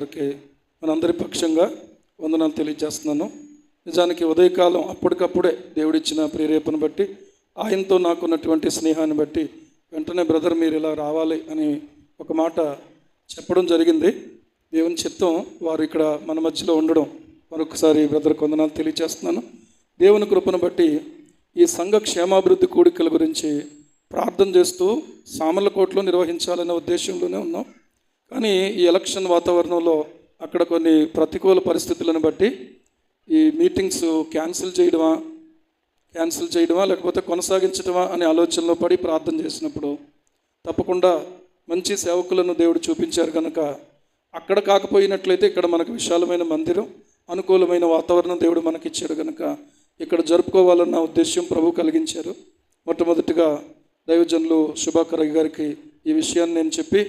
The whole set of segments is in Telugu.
గారికి మనందరి పక్షంగా వందనాలు తెలియజేస్తున్నాను. నిజానికి ఉదయకాలం అప్పటికప్పుడే దేవుడిచ్చిన ప్రేరేపణ బట్టి ఆయనతో నాకున్నటువంటి స్నేహాన్ని బట్టి వెంటనే బ్రదర్ మీరు ఇలా రావాలి అని ఒక మాట చెప్పడం జరిగింది. దేవుని చిత్తం వారు ఇక్కడ మన మధ్యలో ఉండడం మరొకసారి బ్రదర్ కొందనాలు తెలియజేస్తున్నాను. దేవుని కృపను బట్టి ఈ సంఘ క్షేమాభివృద్ధి కూడికల గురించి ప్రార్థన చేస్తూ సామర్లకోటలో నిర్వహించాలనే ఉద్దేశంలోనే ఉన్నాం. కానీ ఈ ఎలక్షన్ వాతావరణంలో అక్కడ కొన్ని ప్రతికూల పరిస్థితులను బట్టి ఈ మీటింగ్స్ క్యాన్సిల్ చేయడమా క్యాన్సిల్ చేయడమా లేకపోతే కొనసాగించడమా అనే ఆలోచనలో పడి ప్రార్థన చేసినప్పుడు తప్పకుండా మంచి సేవకులను దేవుడు చూపించారు కనుక అక్కడ కాకపోయినట్లయితే ఇక్కడ మనకు విశాలమైన మందిరం అనుకూలమైన వాతావరణం దేవుడు మనకిచ్చాడు కనుక ఇక్కడ జరుపుకోవాలన్న ఉద్దేశ్యం ప్రభు కలిగించారు. మొట్టమొదటిగా దైవజనులు శుభాకర్ గారికి ఈ విషయాన్ని నేను చెప్పి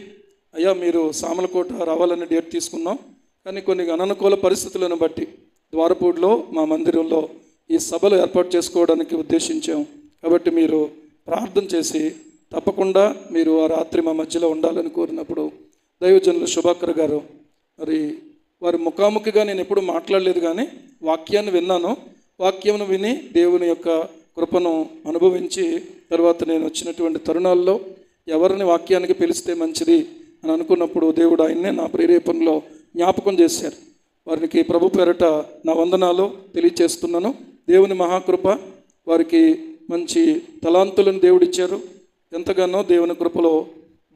అయ్యా మీరు సామలకోట రావాలని డేట్ తీసుకున్నాం కానీ కొన్ని అననుకూల పరిస్థితులను బట్టి ద్వారపూడిలో మా మందిరంలో ఈ సభలు ఏర్పాటు చేసుకోవడానికి ఉద్దేశించాం. కాబట్టి మీరు ప్రార్థన చేసి తప్పకుండా మీరు ఆ రాత్రి మా మధ్యలో ఉండాలని కోరినప్పుడు దైవజనులు శుభాకర్ గారు మరి వారి ముఖాముఖిగా నేను ఎప్పుడు మాట్లాడలేదు కానీ వాక్యాన్ని విన్నాను. వాక్యం విని దేవుని యొక్క కృపను అనుభవించి తర్వాత నేను వచ్చినటువంటి తరుణాల్లో ఎవరిని వాక్యానికి పిలిస్తే మంచిది? అని అనుకున్నప్పుడు దేవుడు ఆయన్నే నా ప్రేరేపణలో జ్ఞాపకం చేశారు. వారికి ప్రభు పేరట నా వందనాలు తెలియచేస్తున్నాను. దేవుని మహాకృప వారికి మంచి తలాంతులను దేవుడిచ్చారు ఎంతగానో దేవుని కృపలో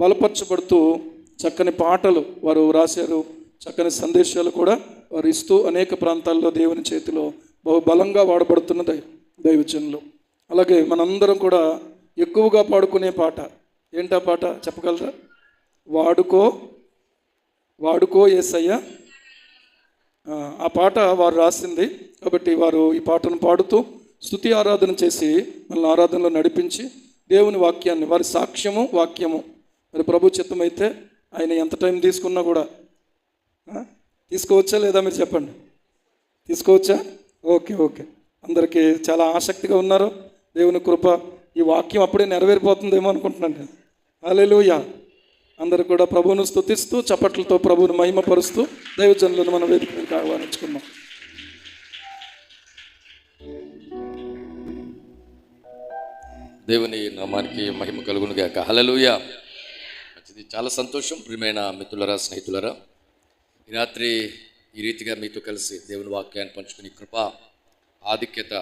బలపరచబడుతూ చక్కని పాటలు వారు రాశారు. చక్కని సందేశాలు కూడా వారు ఇస్తూ అనేక ప్రాంతాల్లో దేవుని చేతిలో బహు బలంగా వాడబడుతున్న దై దైవజనులు. అలాగే మనందరం కూడా ఎక్కువగా పాడుకునే పాట. ఏంటా పాట? చెప్పగలరా? వాడుకో వాడుకో ఏసయ్య. ఆ, ఆ పాట వారు రాసింది. కాబట్టి వారు ఈ పాటను పాడుతూ స్థుతి ఆరాధన చేసి మనల్ని ఆరాధనలో నడిపించి దేవుని వాక్యాన్ని వారి సాక్ష్యము వాక్యము. మరి ప్రభు చిత్తమైతే ఆయన ఎంత టైం తీసుకున్నా కూడా. తీసుకోవచ్చా లేదా మీరు చెప్పండి? తీసుకోవచ్చా? Okay okay. అందరికీ చాలా ఆసక్తిగా ఉన్నారు. దేవుని కృప ఈ వాక్యం అప్పుడే నెరవేరిపోతుందేమో అనుకుంటున్నాను నేను. అలెలుయా అందరూ కూడా ప్రభువును స్తుతిస్తూ చప్పట్లతో ప్రభువును మహిమపరుస్తూ దైవజనులను మన వేదిక ఆహ్వానించుకున్నాం దేవుని నామానికి మహిమ కలుగును గాక హల్లెలూయా. మంచిది. చాలా సంతోషం ప్రియమైన మిత్రులరా స్నేహితులరా. ఈ రాత్రి ఈ రీతిగా మీతో కలిసి దేవుని వాక్యాన్ని పంచుకుని కృప ఆధిక్యత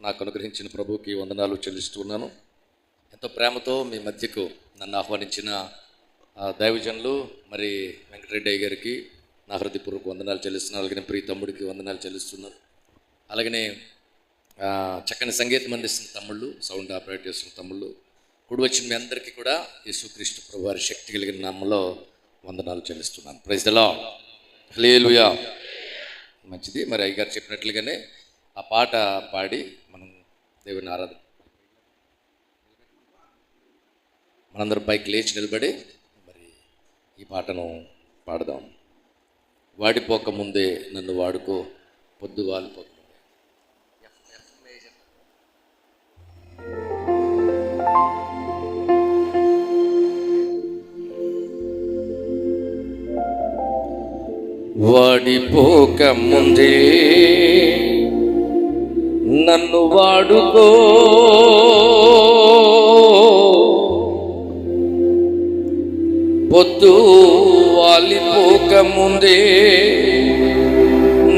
నాకు అనుగ్రహించిన ప్రభుకి వందనాలు చెల్లిస్తున్నాను ఎంతో ప్రేమతో మీ మధ్యకు నన్ను ఆహ్వానించిన దైవజనులు మరి వెంకటరెడ్డి అయ్య గారికి నా హృదయపూర్వక వందనాలు చెల్లిస్తున్నాను. అలాగే ప్రియ తమ్ముడికి వందనాలు చెల్లిస్తున్నాను. అలాగనే చక్కని సంగీతం అందిస్తున్న తమ్ముళ్ళు సౌండ్ ఆపరేట్ చేస్తున్న తమ్ముళ్ళు కూడి వచ్చిన మీ అందరికీ కూడా యేసుక్రీస్తు ప్రభు వారి శక్తి కలిగిన నామంలో వందనాలు చెల్లిస్తున్నాను. ప్రైజ్ దలా హలేలుయా మంచిది. మరి అయ్యగారు చెప్పినట్లుగానే ఆ పాట పాడి మనం దేవుని ఆరాధన మనందరం పైకి లేచి నిలబడి ఈ పాటను పాడదాం. వాడిపోక ముందే నన్ను వాడుకో పొద్దు వాలిపోక వాడిపోక ముందే నన్ను వాడుకో పొద్దు వాలిపోక ముందే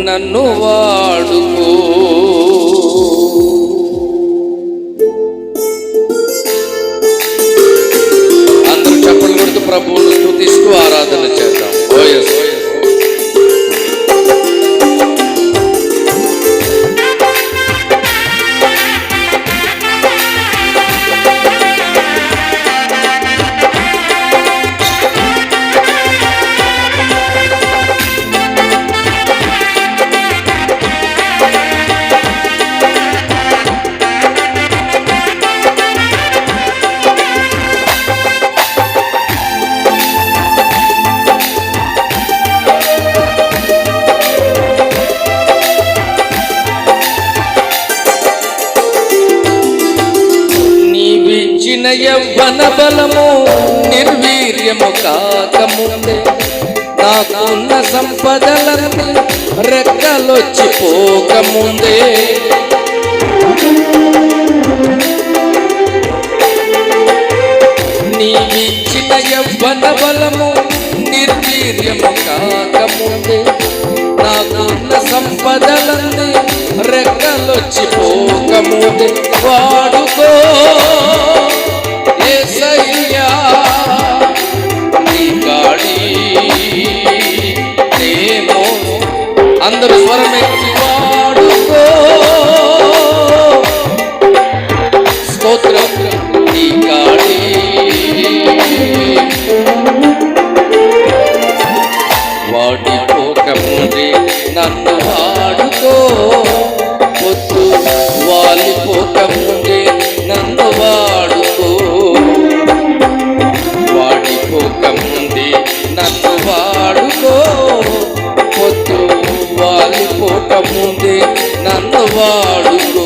నన్ను వాడుకో. అందరూ చెప్పలు కొడుతూ ప్రభువును తీసుకు ఆరాధన చేద్దాం. ఓయస్ సంపదలన్నీ రెక్కలొచ్చి పోకముందే. నీవిచ్చిన యవ్వన బలము నిర్వీర్యము కాకముందే. నాకున్న సంపదలన్నీ రెక్కలొచ్చి పోకముందే. వాడుకో యేసయ్యా నన్ను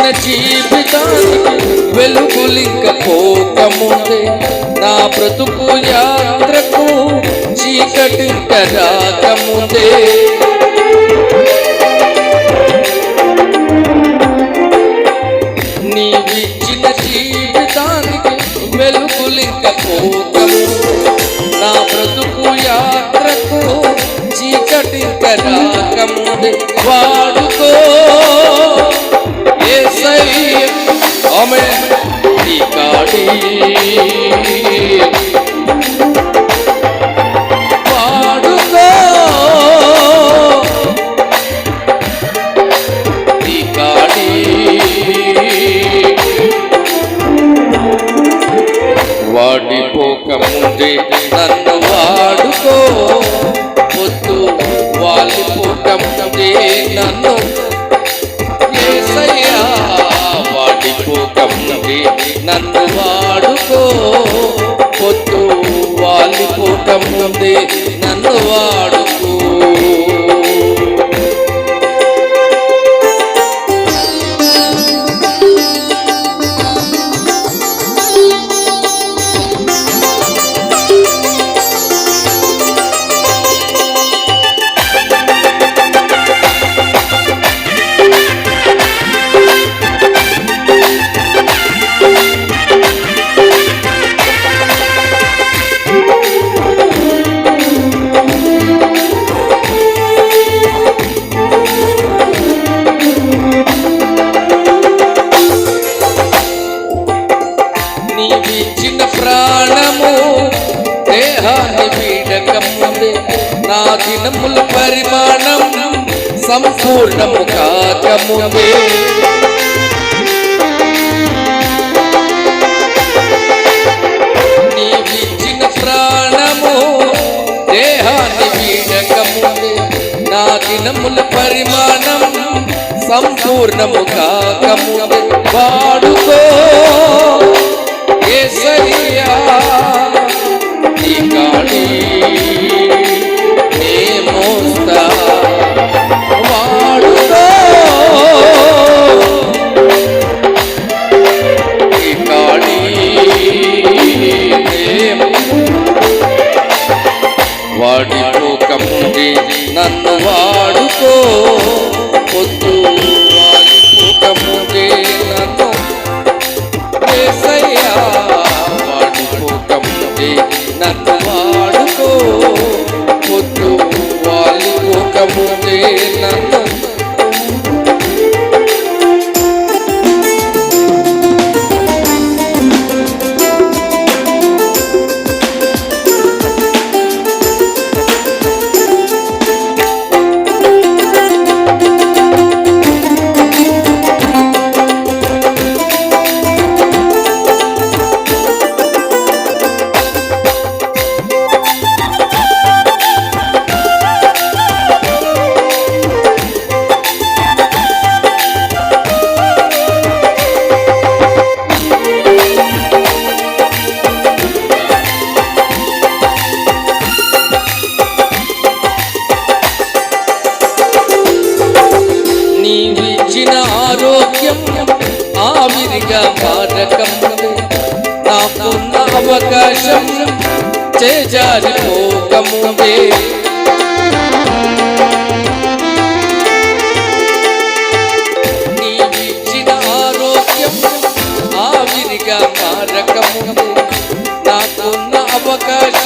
వాడుకో జీవితానికి వెలుగులింక పోకముందే నా బ్రతుకు యాత్రకు చీకటింక రాకముందే నీవిచ్చిన జీవితానికి వెలుగులింక పోకము నా బ్రతుకు యాత్రకు చీకటింక రాకముందే వాడుకో অমের నన్ను వాడుకో పొత్తు పొద్దు వాలిపోకముందే నన్ను వాడు. దేహాన్ని వీడకముందే నా దినముల పరిమాణం సంపూర్ణము కాకముందే. నీవిచ్చిన ప్రాణము దేహాన్ని వీడకముందే నా దినముల పరిమాణం సంపూర్ణము కాకముందే. వాడుకో నన్ను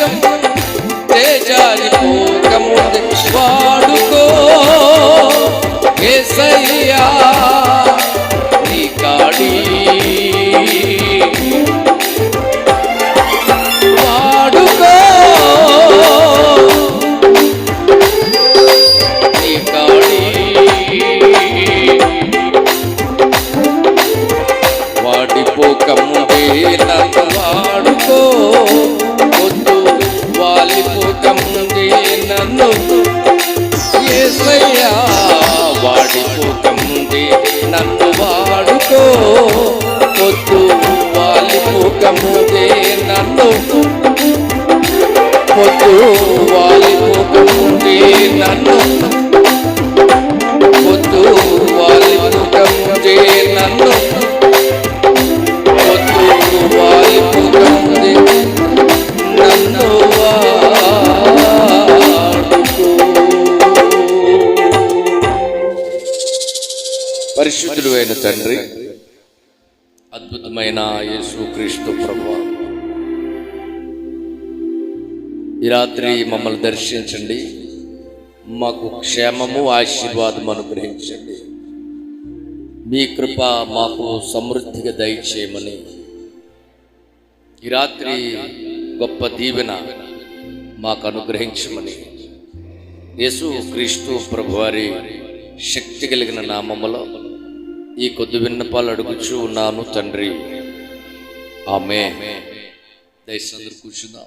అవకాశం తేజారిపోకముందే వాడుకో ఏసయ్యా పరిశుద్ధుడు అయిన తండ్రి. అద్భుతమైన యేసు క్రీస్తు ప్రభు. ఈ రాత్రి మమ్మల్ని దర్శించండి. మాకు క్షేమము ఆశీర్వాదం అనుగ్రహించండి. మీ కృప మాకు సమృద్ధిగా దయచేయమని. ఈ రాత్రి గొప్ప దీవెన మాకు అనుగ్రహించమని. యేసు క్రీస్తు ప్రభువారి శక్తి కలిగిన నామములో ఈ కొద్ది విన్నపాలు అడుగుచూ ఉన్నాను తండ్రి. ఆమె దయచేసి అందరూ కూర్చుందాం.